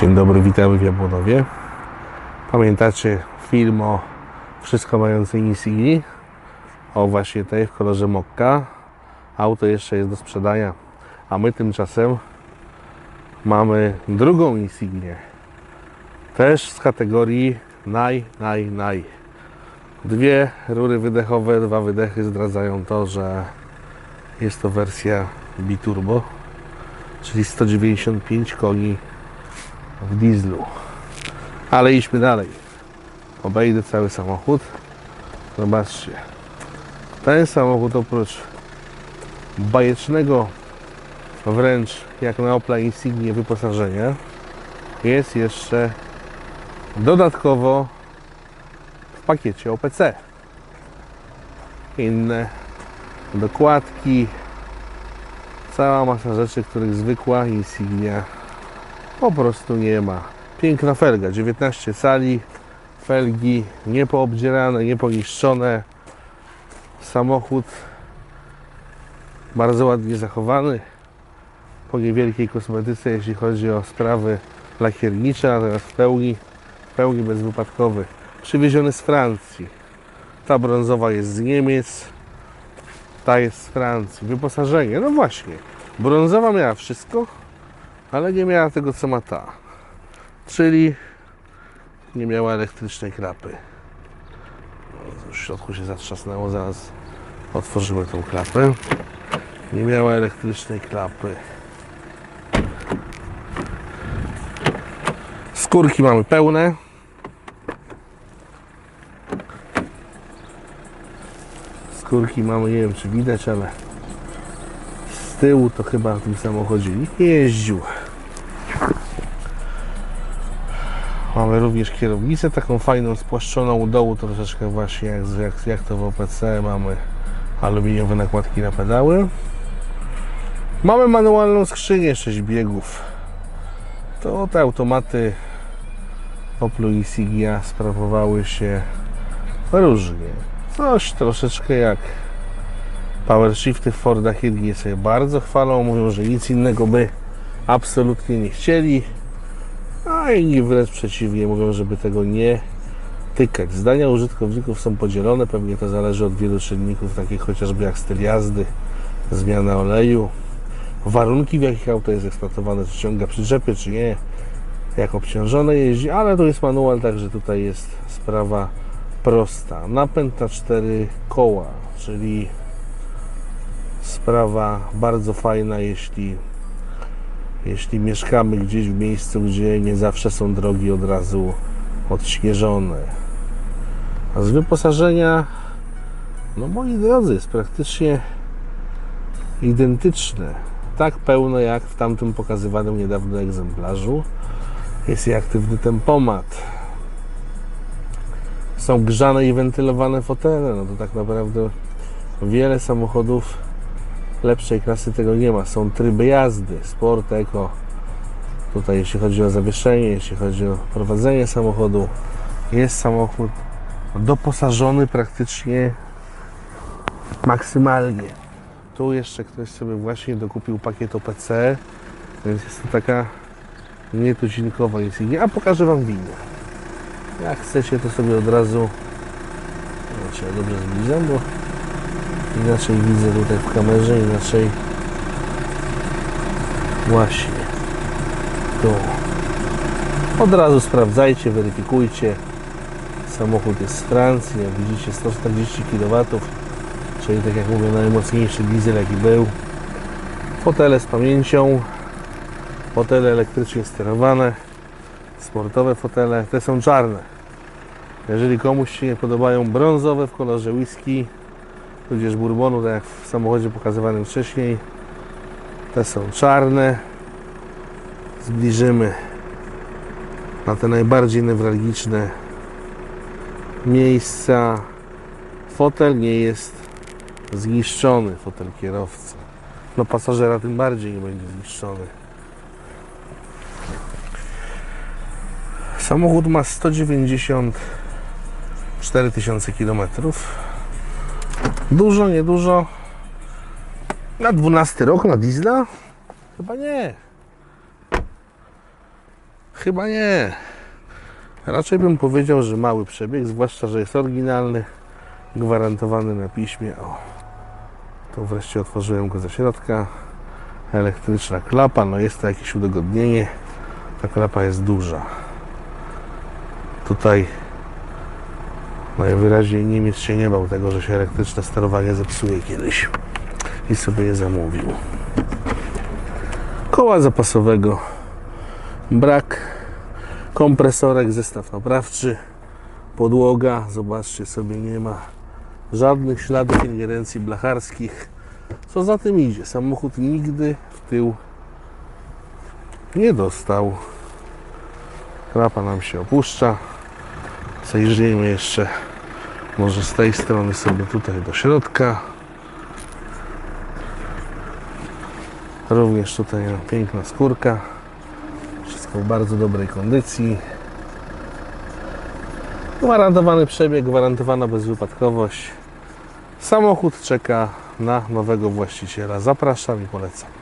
Dzień dobry, witamy w Jabłonowie. Pamiętacie film o wszystko mającej Insigni? O właśnie tej w kolorze mokka. Auto jeszcze jest do sprzedania, a my tymczasem mamy drugą Insignię. Też z kategorii naj, naj, naj. Dwie rury wydechowe, dwa wydechy zdradzają to, że jest to wersja biturbo, czyli 195 koni w dieslu. Ale idźmy dalej. Obejdę cały samochód. Zobaczcie. Ten samochód oprócz bajecznego wręcz jak na Opla Insignie wyposażenia jest jeszcze dodatkowo w pakiecie OPC. Inne dokładki, cała masa rzeczy, których zwykła Insignia po prostu nie ma. Piękna felga, 19 cali, felgi niepoobdzierane, nieponiszczone. Samochód bardzo ładnie zachowany. Po niewielkiej kosmetyce, jeśli chodzi o sprawy lakiernicze, teraz w pełni, w pełni bezwypadkowy. Przywieziony z Francji. Ta brązowa jest z Niemiec, ta jest z Francji. Wyposażenie, no właśnie. Brązowa miała wszystko, ale nie miała tego co ma ta. Czyli nie miała elektrycznej klapy. W środku się zatrzasnęło, zaraz otworzymy tą klapę. Nie miała elektrycznej klapy. Skórki mamy pełne. Skórki mamy, nie wiem czy widać, ale z tyłu to chyba w tym samochodzie nie jeździł. Mamy również kierownicę taką fajną, spłaszczoną u dołu, troszeczkę właśnie jak, jak, jak to w OPC. Mamy aluminiowe nakładki na pedały. Mamy manualną skrzynię 6 biegów. To te automaty Oplu Insignia sprawowały się różnie. Coś troszeczkę jak Power Shifty w Fordach jedni sobie bardzo chwalą, mówią, że nic innego by absolutnie nie chcieli, a inni wręcz przeciwnie, mówią, żeby tego nie tykać. Zdania użytkowników są podzielone, pewnie to zależy od wielu czynników, takich chociażby jak styl jazdy, zmiana oleju, warunki w jakich auto jest eksploatowane, czy ciąga przyczepy, czy nie, jak obciążone jeździ, ale tu jest manual, także tutaj jest sprawa prosta. Napęd na 4 koła, czyli sprawa bardzo fajna, jeśli, jeśli mieszkamy gdzieś w miejscu, gdzie nie zawsze są drogi od razu odśnieżone. A z wyposażenia, no moi drodzy, jest praktycznie identyczne. Tak pełne jak w tamtym pokazywanym niedawno egzemplarzu. Jest i aktywny tempomat. Są grzane i wentylowane fotele. No to tak naprawdę wiele samochodów lepszej klasy tego nie ma. Są tryby jazdy, sport, eko. Tutaj jeśli chodzi o zawieszenie, jeśli chodzi o prowadzenie samochodu, jest samochód doposażony praktycznie maksymalnie. Tu jeszcze ktoś sobie właśnie dokupił pakiet OPC, więc jest to taka nietuzinkowa Insignia. A pokażę Wam winę. Jak chcecie, to sobie od razu znaczy, dobrze zbliżam, bo inaczej widzę tutaj w kamerze, inaczej właśnie tu. Od razu sprawdzajcie, weryfikujcie. Samochód jest z Francji, jak widzicie 140 kW, czyli tak jak mówię najmocniejszy diesel jaki był. Fotele z pamięcią, fotele elektrycznie sterowane, sportowe fotele, te są czarne. Jeżeli komuś się nie podobają brązowe w kolorze whisky, tudzież bourbonu, tak jak w samochodzie pokazywanym wcześniej, te są czarne. Zbliżymy na te najbardziej newralgiczne miejsca. Fotel nie jest zniszczony, fotel kierowcy. No pasażera tym bardziej nie będzie zniszczony. Samochód ma 194 tysiące km. Dużo, niedużo. Na 12 rok, na diesla? Chyba nie. Chyba nie. Raczej bym powiedział, że mały przebieg, zwłaszcza, że jest oryginalny, gwarantowany na piśmie. O, to wreszcie otworzyłem go ze środka. Elektryczna klapa, no jest to jakieś udogodnienie. Ta klapa jest duża. Tutaj najwyraźniej Niemiec się nie bał tego, że się elektryczne sterowanie zepsuje kiedyś i sobie je zamówił. Koła zapasowego brak, kompresorek, zestaw naprawczy, podłoga, zobaczcie sobie, nie ma żadnych śladów ingerencji blacharskich. Co za tym idzie? Samochód nigdy w tył nie dostał. Klapa nam się opuszcza. Zajrzyjmy jeszcze może z tej strony sobie tutaj do środka. Również tutaj piękna skórka. Wszystko w bardzo dobrej kondycji. Gwarantowany przebieg, gwarantowana bezwypadkowość. Samochód czeka na nowego właściciela. Zapraszam i polecam.